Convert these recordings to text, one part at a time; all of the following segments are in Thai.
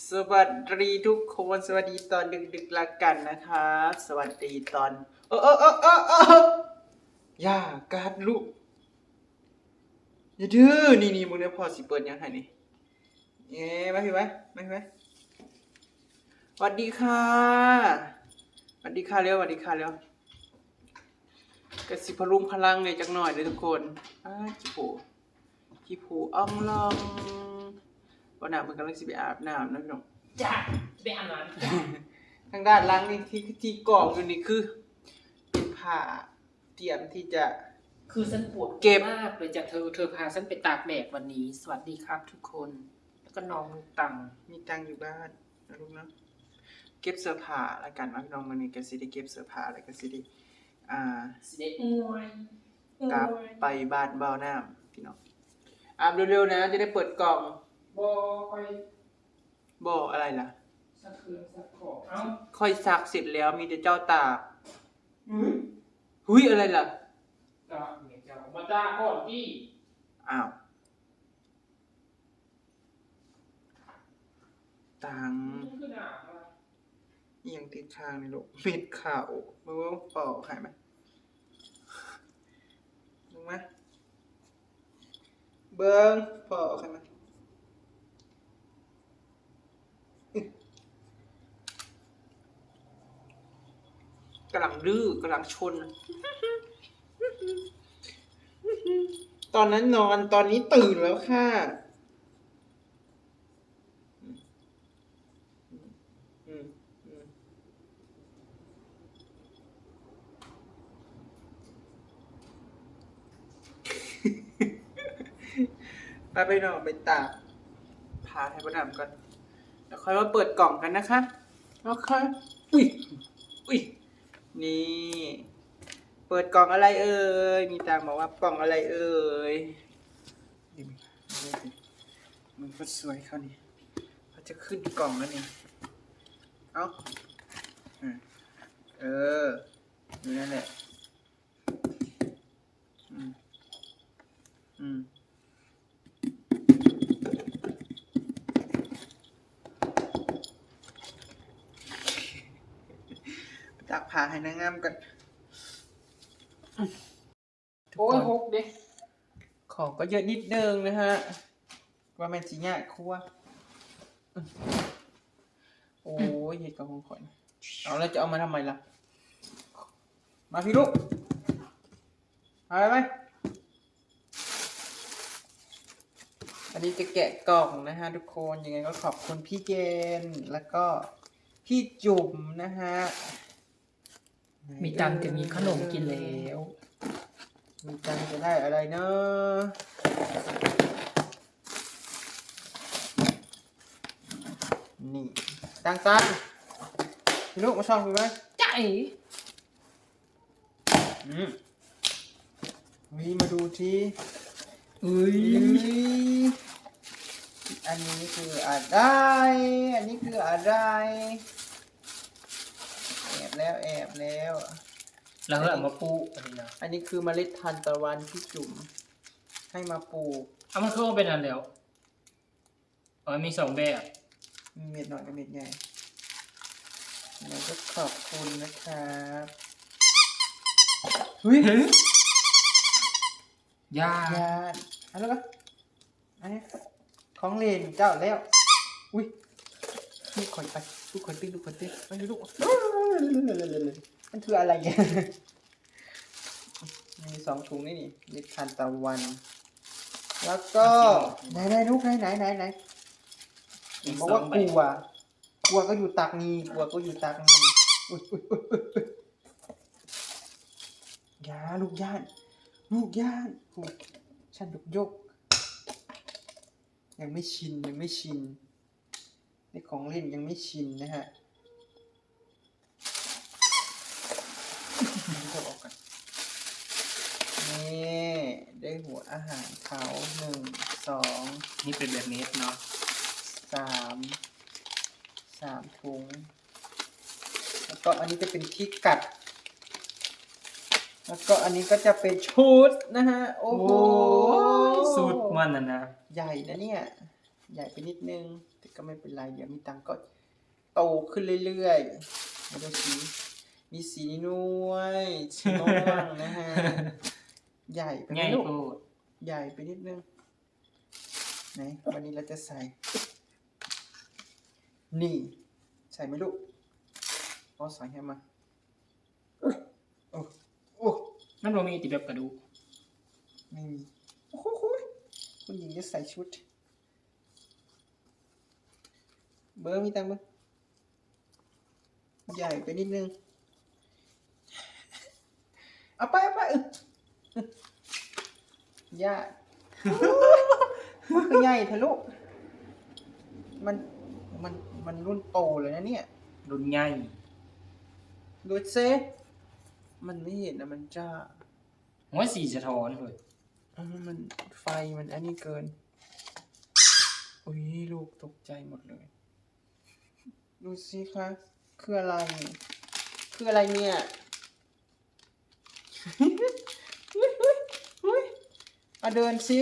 สวัสดีทุกคนสวัสดีตอนดึกๆละกันนะคะสวัสดีตอนเออเออเออเออเออย่าการลูกอย่าดื้อนี่นี่มึงเนี่ยพอสิเปิดยังไงนี่เอ๊ะมาพี่ไหมมาพี่ไหมสวัสดีค่ะสวัสดีค่ะเร็วสวัสดีค่ะเร็วกระสิพลุงพลังเลยจักหน่อยเลยทุกคนอ้าขี้โผขี้โผอ่องลอง วันหน้ามันกำลังสิไปอาบน้ำนะพี่น้อง จ้าจะไปอาบน้ำจ้ะทางด้านหล่างนี่ที่ที่กองอยู่นี่คือ เป็นผ้าเตรียมที่จะ คือฉันปวดเก็บ มากเลยจากเธอเธอพาฉันไปตากแดดวันนี้ สวัสดีครับทุกคน แล้วก็น้องตังมีตังค์อยู่บ้านนะลูกเนาะเก็บเสื้อผ้าแล้วกันว่าพี่น้องมันนี่ก็สิได้เก็บเสื้อผ้าแล้วก็สิได้อ่า สิเดอวยอกลับวยไปบ้านเบาน้ำพี่น้องอาบเร็วๆนะ จะได้เปิดกล่อง บอคอยบ่อะไรล่ะ สักคืนสักของเอ้าค่อยซักเสร็จแล้วมีแต่เจ้าตากหุยอะไรล่ะ ตากเนี่ยจะออกมาจ้าก่อนที่อ้าว ตังค์นี่คือหนาวอะไรเอียงติดทางนี่ลูกเม็ดข่าวมือว่าเป่าหายไหมลงไหมเบิ้งเป่าหายไหม กำลังดื้อกำลังชน ตอนนั้นนอนตอนนี้ตื่นแล้วค่ะอืมอืมไปไปนอนไปตากพาไทยประดำก่อนแล้วค่อยมาเปิดกล่องกันนะคะแล้วค่อยอุ้ยอุ้ย นี่ เปิดกล่องอะไรเอ่ย มีตังบอกว่ากล่องอะไรเอ่ยนี่มันมันก็สวยเขานี่เขาจะขึ้นกล่องแล้วนี่ เอาเอออยู่นั่นแหละ อืม อืม ตักผ้าให้นางงามกันโอ้ยหกเด้ของก็เยอะนิดนึงนะฮะ ว่าแม่นสิยากครัวอืมโอ้ยเห็ดกับของข่อยนะเอาแล้วจะเอามาทำไมล่ะ มาพี่ลูกเอาไปไหมอันนี้จะแกะกล่องนะฮะทุกคนยังไงก็ขอบคุณพี่เจนแล้วก็พี่จุ๋มนะฮะ มีตังค์จะมีขนมกินแล้ว มีตังค์จะได้อะไรเนอะนี่ตังตังพี่ลูกมาช่องดูไหมใจอืมวิมาดูทีอุ้ยอันนี้คืออะไร อันนี้คืออะไร แอบแล้วแอบแล้วแล้วก็เอามาปูอันนี้นะอันนี้คือเมล็ดทานตะวันพี่จุ๋มให้มาปลูกเอามันเข้ามาเป็นอันแล้วอ๋อมีสองแบบมีเม็ดหน่อยกับเม็ดใหญ่แล้วก็ขอบคุณนะครับเฮ้ยยาญาติอันแล้วก็อันนี้ของเล่นเจ้าแล้ว อุ้ยลูกขอยไปลูกขอยตื้นลูกขอยตื้นมันลูก มันคืออะไรเนี่ยมีสองถุงนี่นี่เม็ดทานตะวัน แล้วก็ไหนไหนลูกไหนไหนไหนไหนอีกบอกสอว่างแบกลับวกลัวก็อยู่ตากนีกลัวก็อยู่ตากนีอุ๊ยอุ๊ยอุ๊ยอุ๊ยอุ๊ยอยาลูกย่าน ลูกย่านโอ้ฉันลุกยก ยังไม่ชินยังไม่ชินในของเล่นยังไม่ชินนะฮะเอาออกกันนี่ได้หัว อาหารเขาหนึ่งสองนี่เป็นแบบเม็ดเนาะสามสามถุง แล้วก็อันนี้จะเป็นที่กัด แล้วก็อันนี้ก็จะเป็นชุดนะฮะ โอ้โหสูตรมันน่ะนะ ใหญ่นะเนี่ย ใหญ่ไปนิดนึง แต่ก็ไม่เป็นไร เดี๋ยวมีตังค์ก็โตขึ้นเรื่อยๆมาดูสีมีสีนวลสีม่วงนะฮะ ใหญ่ไปไหมง่ายลูกโคตร ใหญ่ไปนิดนึงไหนวันนี้เราจะใส่ นี่ ใส่ไหมลูกเอาใส่ให้มาโอ้โอ้มันบ่มีติแบบกระดูกไม่มีโอ้โหคุณหญิงจะใส่ชุด เบอร์มีตังค์มั้ยใหญ่ไปนิดนึงเอาไปเอาไปเออเออ ย่ามันคือใหญ่ทะลุมันมันมันรุ่นโตเลยนะเนี่ยรุ่นใหญ่ดูเซมันไม่เห็นนะมันจ้าหัวสีสะท้อนเลยเออมันไฟมันอันนี้เกิน อุ้ยลูกตกใจหมดเลย ดูสิคะคืออะไร คืออะไรเนี่ยเฮ้ยเฮ้ยเฮ้ย มาเดินสิ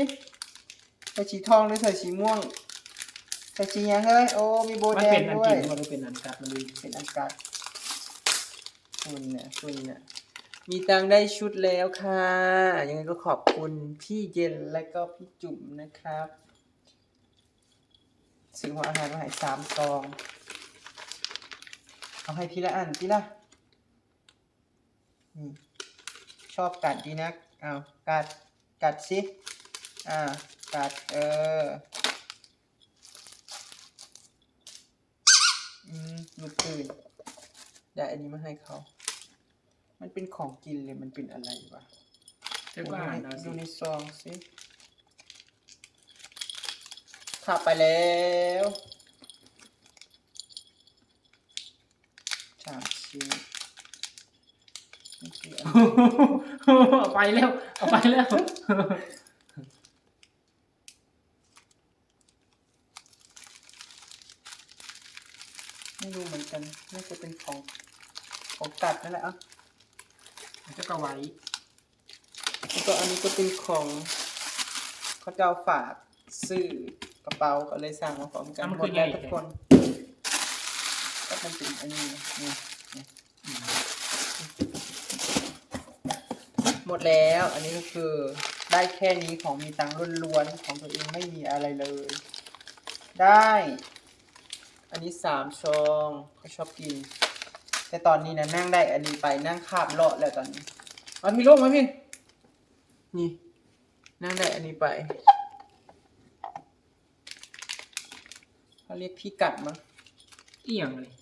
ใส่สีทองหรือใส่สีม่วง ใส่สียังเฮ้ย โอ้มีโบมันแดเป็งนอันด้วกิย นมันเป็นอันกัดมันเลยเป็นอากาศคุณเนี่ยคุณเนี่ยมีตังค์ได้ชุดแล้วค่ะ ยังไงก็ขอบคุณพี่เย็นและก็พี่จุ๋มนะครับซื้อหัวอาหารมาให้สามซอง เอาให้ทีละอันทีละนี่ชอบกัดดีนักเอากัด กัดสิ อ่า กัด เอออืมลูกตื่นได้อันนี้มาให้เขา มันเป็นของกินเลย มันเป็นอะไรวะเจ้าก็อ่านเอาดูสิในซองสิขับไปแล้วสามชิ้นนี่คืออันนี้ เอาไปแล้วเอาไปแล้วไม่รู้เหมือนกันน่าจะเป็นของของกัดนั่นแหละอะเจ้าก็ไว้แล้วก็อันนี้ก็เป็นของเขาจะเอาฝากซื้อกระเป๋าก็เลยสั่งมาพร้อมกันหมดแล้วทุกคน ก็มันเป็นอันนี้นี่นี่ อืม หมดแล้ว อันนี้ก็คือได้แค่นี้ของมีตังค์ล้วนๆของตัวเองไม่มีอะไรเลย ได้ อันนี้สามซองเขาชอบกิน แต่ตอนนี้นะนั่งได้อันนี้ไปนั่งคาบเลาะแล้วตอนนี้มาพี่ลูกมาพี่นี่ นั่งได้อันนี้ไปเขาเรียกพี่กัดมั้งเอียงเลย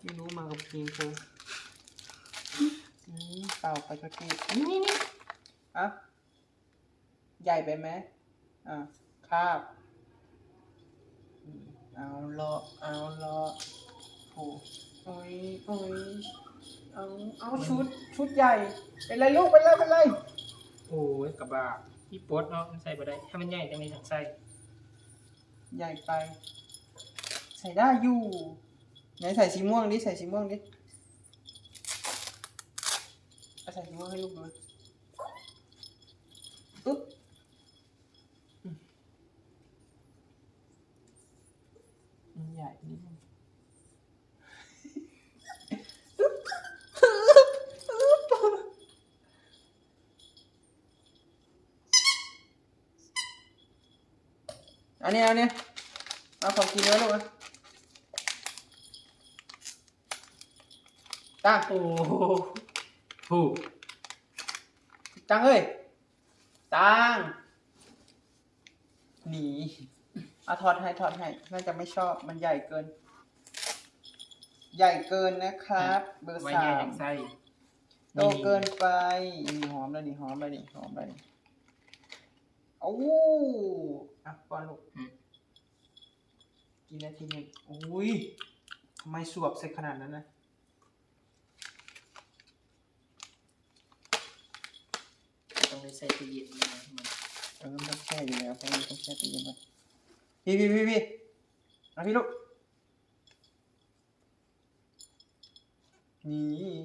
ไม่รู้มากับพีมเธอ เปล่าไปก็ทีนี่นี่นี่อะใหญ่ไปไหมอะคาบอืมเอาเลาะเอาเลาะโอ้โอ้ยโอ้ยเอาเอาชุดชุดใหญ่เป็นไรลูกเป็นไรเป็นไรโอ้ยกระบะพี่ปดเนาะมันใส่บ่ได้ถ้ามันใหญ่จังเลยถังใส่ใหญ่ไป ใส่ได้อยู่ไหนใส่สีม่วงดิใส่สีม่วงดิเอา ใส่สีม่วงให้ลูกดูปึ๊บอืมมันใหญ่นิดนึงปึ๊บปึ๊บปึ๊บเอาเนี่ยเอาเนี่ยเอาของกินไว้ลูกอะตาโอ้ โหโหตังเอ้ย ตังหนีเอาถอดให้ถอดให้ น่าจะไม่ชอบ มันใหญ่เกิน ใหญ่เกินนะครับ เบอร์ไว้สาใหญ่มถังใส่โตเกินไปนี่หอมแล้วนี่หอมแล้วนี่หอมแล้วนี่โอ้อะก่อนลูกอืมกินนาทีหนึงอุ้ยทำไมสวบเสร็จขนาดนั้นนะ ได้ใส่ตู้เย็นมัเออนต้องแช่อยู่แล้วเพน้อแช่ตู้เย็นไว้พี่พี่พี่พี่เอาพี่ลูกนี่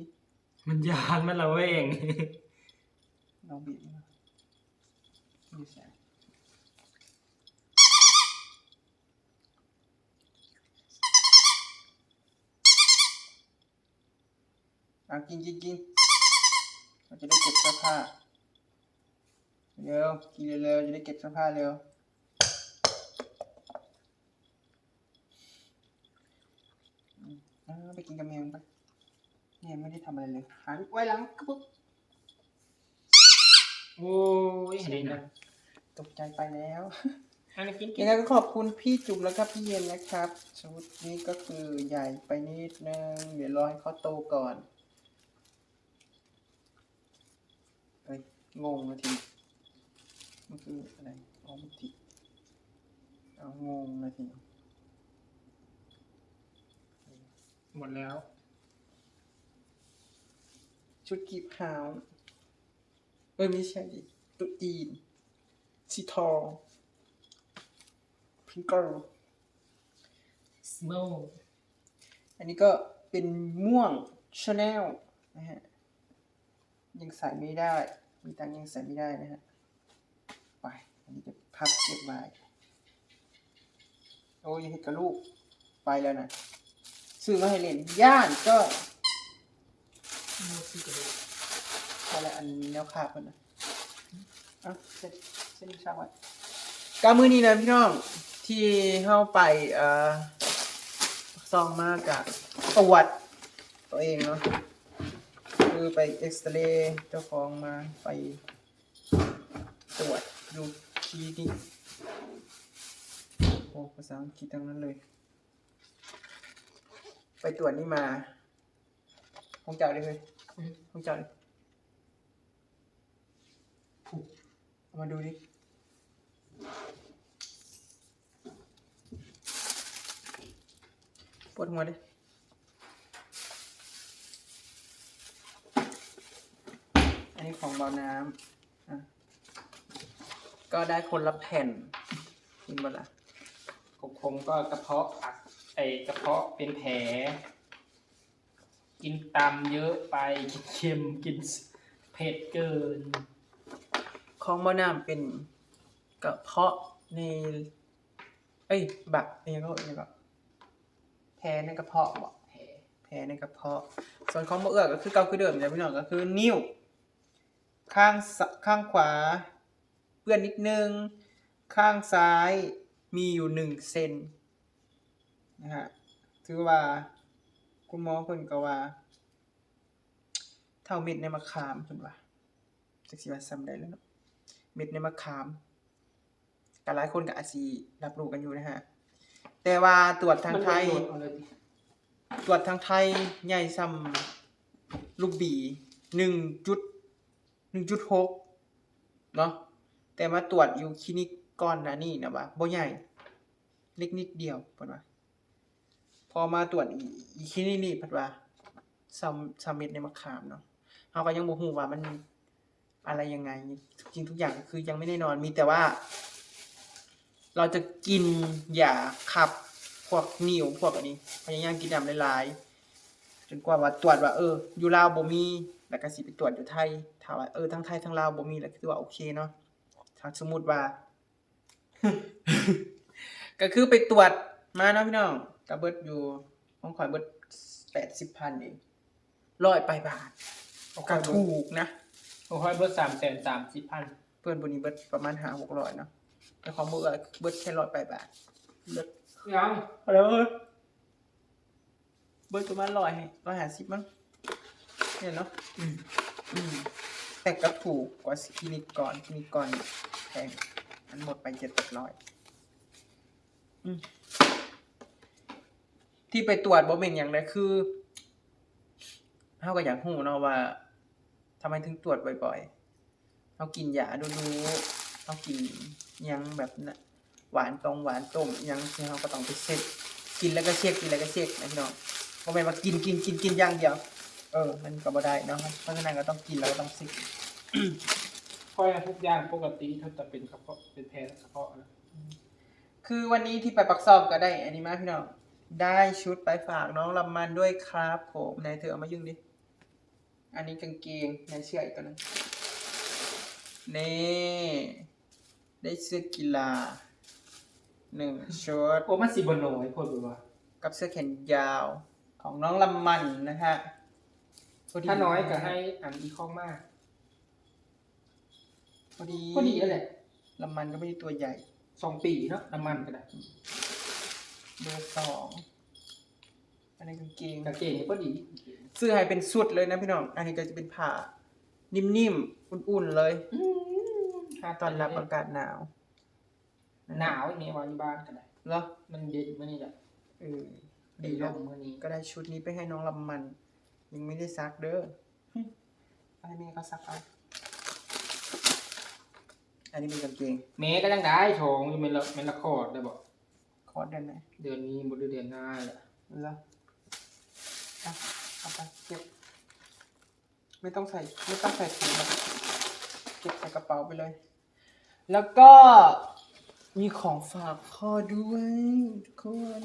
มันยานมันละเวงลองบีบมาดูแสงอะกินกินกินเราจะได้เก็บเสื้อผ้า เร็วกินเร็วๆจะได้เก็บเสื้อผ้าเร็วอืมอ่าไปกินกับแมวไปแมวไม่ได้ทำอะไรเลยหันไว้หลังกระปุกโอ้ยเห็นนะตกใจไปแล้วอันนี้กินกิยังนไงก็ขอบคุณพี่จุ๋มแล้วครับพี่เย็นนะครับชุดนี้ก็คือใหญ่ไปนิดนึง เดี๋ยวรอให้เขาโตก่อนเอ้ยงงนาที มันคืออะไรอ๋อมันติเอางงนาทีหมดแล้ว ชุดกีบหาวเอ้ยไม่ใช่ดิตุ๊ดจีนสีทองพิงเกิล small อันนี้ก็เป็นม่วงชาแนลนะฮะยังใส่ไม่ได้ มีตังค์ยังใส่ไม่ได้นะฮะ ไป อันนี้จะพับเก็บไว้ โอ้ยเห็ดกระลูก ไปแล้วนะซื้อมาให้เล่น ย่านก็โมซีกระดูกไปแล้วอันแนวขาบมันนะอะเส้นเส้นช่างไว้กามือนี้นะพี่น้องที่เข้าไปเอ่อซองมากกับประวัติตัวเองเนาะคือไปเอ็กซเรย์เจ้าของมาไปตรวจ ดูคลินิกโอ้ภาษาอังกฤษทั้งนั้นเลย ไปตรวจนี่มาห้องเจ้าเลยเฮ้ยห้องเจ้าเลยเอามาดูดิปวดหัวดิอันนี้ของเบาน้ำอะ ก็ได้คนละแผ่นกินบ่ละของผมก็กระเพาะอักไอกระเพาะเป็นแผล กินตำเยอะไปกินเค็มกินเผ็ดเกิน ของเบาน้ำเป็นกระเพาะในเอ้ยบักนี่ก็นี่ก็แผลในกระเพาะบ่แผลแผลในกระเพาะ ส่วนของบ่เอื้อก็คือเก่าคือเดิมนะพี่น้องก็คือนิ้ว ข้างสข้างขวา เปื้อนนิดนึง ข้างซ้ายมีอยู่หนึ่งเซนนะฮะถือว่าคุณหมอเพิ่นก็ว่า เท่าเม็ดในมะขามเพิ่นว่าจักสิว่าซ้ำได้แล้วเนาะเม็ดในมะขามก็หลายคนก็อาจสิรับรู้กันอยู่นะฮะ แต่ว่าตรวจทางไทยมันโดนเอาเลยดิตรวจทางไทยใหญ่ซ้ำลูกบีหนึ่งจุดหนึ่งจุดหกเนาะ แต่มาตรวจอยู่คลินิกก่อนหนะนี่นะว่าบ่ใหญ่ เล็กนิดเดียวเพิ่นว่าพอมาตรวจอีอีคลินิกนี่เพิ่นว่าซัมซัมเม็ดในมะขามเนาะเฮาก็ยังบ่ฮู้ว่ามันอะไรยังไง จริงทุกอย่างคือยังไม่แน่นอนมีแต่ว่า เราจะกินยาขับพวกนิ่วพวกอันนี้พยายามกินน้ำหลายๆจนกว่าว่าตรวจว่า เออ อยู่ลาวบ่มีแล้วก็สิไปตรวจอยู่ไทยถ้าว่าเออทั้งไทยทั้งลาวบ่มีแล้วคือว่าโอเคเนาะ ถ้าสมมุติว่า ก็คือไปตรวจมาเนาะพี่น้องก็เบิดอยู่ของข่อยเบิด80,000เองร้อยไปบาทก็ถูกนะโอ้ยเบิร์ดสามแสนสามสิบพันเพื่อนบนนี้เบิดประมาณ5-600เนาะแต่ของเบิดเบิดแค่ร้อยไปบาทเบิดยังอะไรวะเบิร์ประมาณร้อยร้อยห้าสิบมั้งเนี่ยเนาะอืมอืมแต่ก็ถูกกว่าคลินิกก่อนคลินิกก่อน แพงอันหมดไปเจ็ดแปดร้อยอืมที่ไปตรวจบ่เป็นอย่างไรคือเฮาก็อยากรู้เนาะว่าทำไมถึงตรวจบ่อยๆเฮากินยาดูดูเฮากินหยังแบบน่ะหวานตรงหวานต้มอิหยังที่เราก็ต้องไปเช็คกินแล้วก็เช็คกินแล้วก็เช็คนะพี่น้องเพราะไม่นว่ากินกินกินกินอย่างเดียว เออ มันก็บ่ได้เนาะเพราะฉะนั้นก็ต้องกินแล้วก็ต้องเช็ค ค่อยทุกอย่างปกติถ้าแต่เป็นกระเพาะเป็นแผลกระเพาะนะคือวันนี้ที่ไปปักซอกก็ได้อันนี้มาพี่น้องได้ชุดไปฝากน้องลำมันด้วยครับผมไหนเธอเอามายุ่งดิ อันนี้กางเกงไหนเสื้ออีกตัวหนึงนี่ได้เสื้อกีฬาหนึ่งชุดโอ้มันสิบโนอยพูดไปว่ากับเสื้อแขนยาวของน้องลำมันนะฮะพดีถ้าน้อยก็ให้อันอีคอมมาก พอดีก็ดีแล้วแหละลำมันก็ไม่ได้ตัวใหญ่สองปีเนาะน้ำมันก็ได้เบอร์สองอันนี้กางเกงกางเกงนี่ก็ดี เสื้อให้เป็นสุดเลยนะพี่น้อง อันนี้ก็จะเป็นผ้านิ่มๆอุ่นๆเลยถ้าตอนรับอากาศหนาว หนาวอย่างนี้วันบ้านก็ได้เหรอมันเย็นมื่อนี้แหละเออดีดีลแล้วมมื่อนี้ก็ได้ชุดนี้ไปให้น้องลำมัน ยังไม่ได้ซักเด้อหึไปให้แม่เขาซักเอา อันนี้เป็นกางเกงเมย์ก็ยังได้ชงอยู่เมนละเมนละคอร์ดได้บอกคอร์ดเดือนไหนเดือนนี้บนเดือนหน้าแหละเหรออะเอาไปเก็บ ไม่ต้องใส่ไม่ต้องใส่ถุงหรอกเก็บใส่กระเป๋าไปเลย แล้วก็มีของฝากพ่อด้วยทุกคน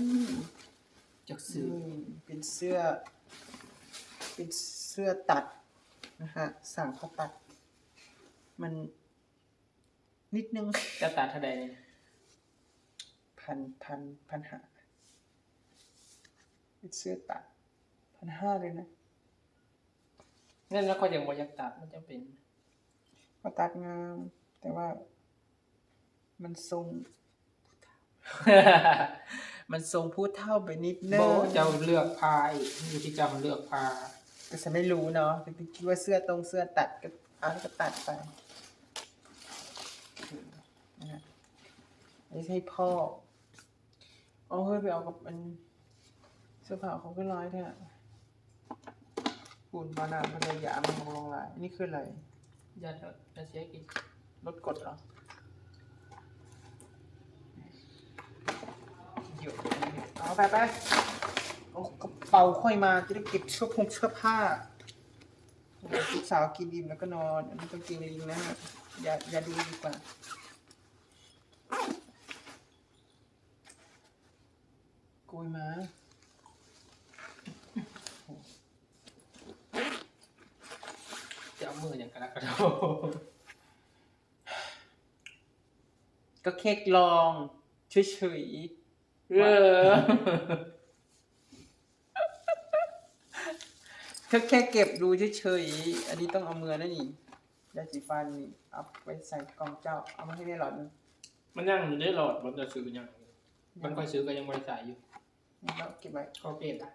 จากซื้อนี่เป็นเสื้อ เป็นเสื้อตัดนะฮะสั่งเขาตัด มัน นิดนึงจะตัดเท่าใดเนี่ยพันพันพันห้าเป็นเสื้อตัดพันห้าเลยนะนั่นแล้วก็ยังบ่อยากตัดมันจะเป็นก็ตัดงาม แต่ว่า มันทรง มันทรงผู้เท่าไปนิดนึโบงเจ้าเลือกผ้าอีกอยู่ที่เจ้าเลือกผ้าก็ฉันไม่รู้เนาะแต่คิดว่าเสื้อตรงเสื้อตัดก็เอาแล้วก็ตัดไปนะฮะ อันนี้ให้พ่อ เอาเฮ้ยไปเอากับมันเสื้อผ้าเขาก็ร้อยเนี่ยปุ่นบานาพัทยามันลงลายนี่คืออะไรอย่าอย่าเสียกินรถกดเหรอเดี๋ยวเอาไปไปเอากระเป๋าค่อยมาจะได้เก็บเสื้อผงเสื้อผ้าเดี๋ยวลูกสาวกินอิ่มแล้วก็นอน อันนี้ต้องกินลิงนะฮะอย่าอย่าดูดีกว่า โกยมาจะเอามืออย่างกระดักกระโดดก็เค้กลองเฉยๆเออแค่แค่เก็บดูเฉยๆอันนี้ต้องเอามือนั่นนี่ยาสีฟันนี่เอาไปใส่กล่องเจ้า เอามาให้ได้หลอดหนึงมันยังอยู่ได้หลอดมันจะซื้อยังมันค่อยซื้อก็ยังบริษัทอยู่ แล้วเก็บไว้เขาเปลี่ยนอะ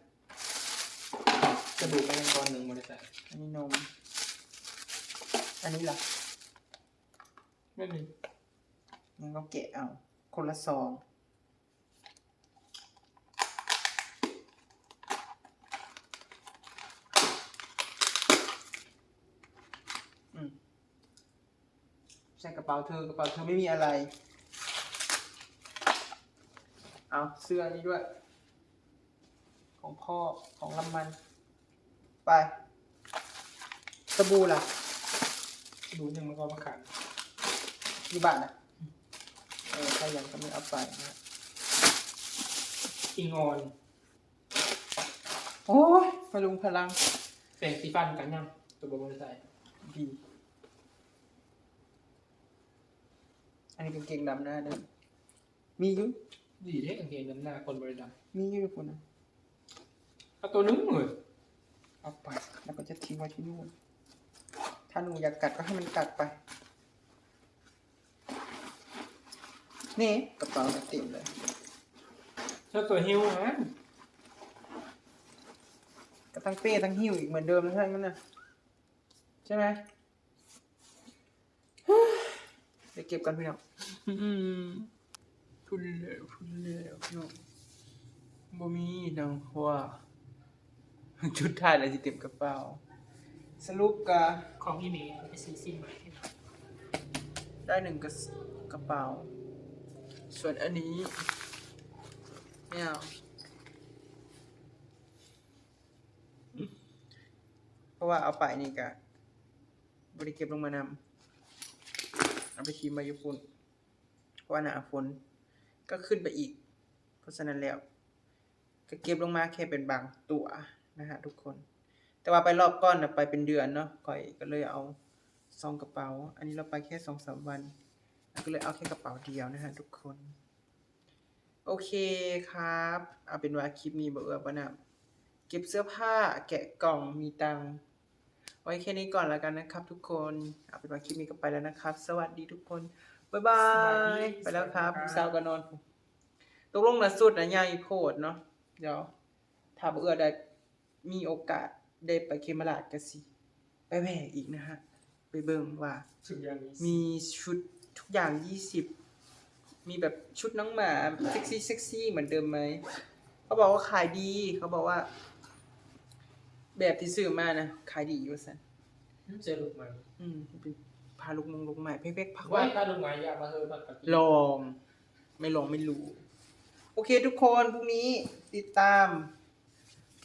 กระดูกก็ยังก้อนหนึ่งบริษัทอันนี้นม อันนี้ล่ะไม่มีงั้นก็แกะเอา คนละซองอืมใส่กระเป๋าเธอกระเป๋าเธอไม่มีอะไร เอาเสื้อนี้ด้วย ของพ่อของลำมัน ไป สบู่ล่ะดูยังมันก็มาขันอยู่บ้านนะเออถ้ายังก็ไม่เอาไปนะอิงออน โอ้ยพลุงพลังแปรงสีฟันกันยังตัวบริษัทดีอันนี้เป็นเกงดำหน้าเด้อมีอยู่ดีเด้กางเกงน้ำหน้าคนบริษัทมีอยู่คุณนะ เอาตัวนึงเลยเอาไป แล้วก็จะทิ้งไว้ที่นู่น ถ้าหนูอยากกัดก็ให้มันกัดไป นี่กระเป๋าเนี่ยเต็มเลยเจ้าตัวฮิวฮะก็ตั้งเป้ตั้งหิ้วอีกเหมือนเดิมนะท่านนั้นนะใช่ไหมเดี๋ยวเก็บกันพี่น้องพูดแล้วพูดแล้วพี่น้องบ่มีน้องว่า ชุดถ่ายอะไรที่เต็มกระเป๋า สรุปกะของพี่เมย์ไปซื้อซิมมาให้หน่อยได้หนึ่งกระสกระเป๋า ส่วนอันนี้ไม่เอาเพราะว่าเอาไปนี่กะบริเก็บลงมานำเอาไปทีมมายุฟุนเพราะว่าหนาฝนก็ขึ้นไปอีก เพราะฉะนั้นแล้ว ก็เก็บลงมาแค่เป็นบางตัว นะฮะทุกคน แต่ว่าไปรอบก้อนนะไปเป็นเดือนเนาะก่อยก็เลยเอาซองกระเป๋า อันนี้เราไปแค่สองสามวัน ก็เลยเอาแค่กระเป๋าเดียวนะฮะทุกคน โอเคครับ เอาเป็นว่าคลิปมีเบอร์บนะเก็บเสื้อผ้าแกะกล่องมีตังค์ไว้แค่นี้ก่อนแล้วกันนะครับ ทุกคน เอาเป็นว่าคลิปนี้ก็ไปแล้วนะครับ สวัสดีทุกคน บ๊ายบาสวัสยดีไปแล้วครับสวัสดีครับเศร้ากันนอนตกลงนะสุดนะยายโพดเนาะ เดี๋ยวถ้าบ่เอื้อได้ มีโอกาสได้ไปเคมราชก็สิไปแหวกอีกนะฮะ ไปเบิ่งว่า ถึงอย่างนี้มีชุดทุกอย่างยี่สิบ มีแบบชุดน้องหมาเซ็กซี่เซ็กซี่เหมือนเดิมไหม เขาบอกว่าขายดี เขาบอกว่า แบบที่ซื้อมานะ ขายดีอยู่สันเจอลูกไหมอืมเป็นพาลูกมงลูกใหม่เพ็กๆพักว่าไว้ถ้าลูกไหมอยากมาเฮอมากกับลอง ไม่ลองไม่รู้ โอเคทุกคนพรุ่งนี้ติดตาม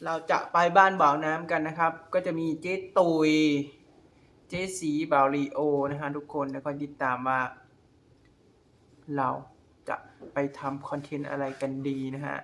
เราจะไปบ้านบ่าวน้ำกันนะครับ ก็จะมีเจ๊ตุย เจ๊สีบ่าวลีโอนะฮะทุกคนแล้วก็ติดตามว่า เราจะไปทำคอนเทนต์อะไรกันดีนะฮะ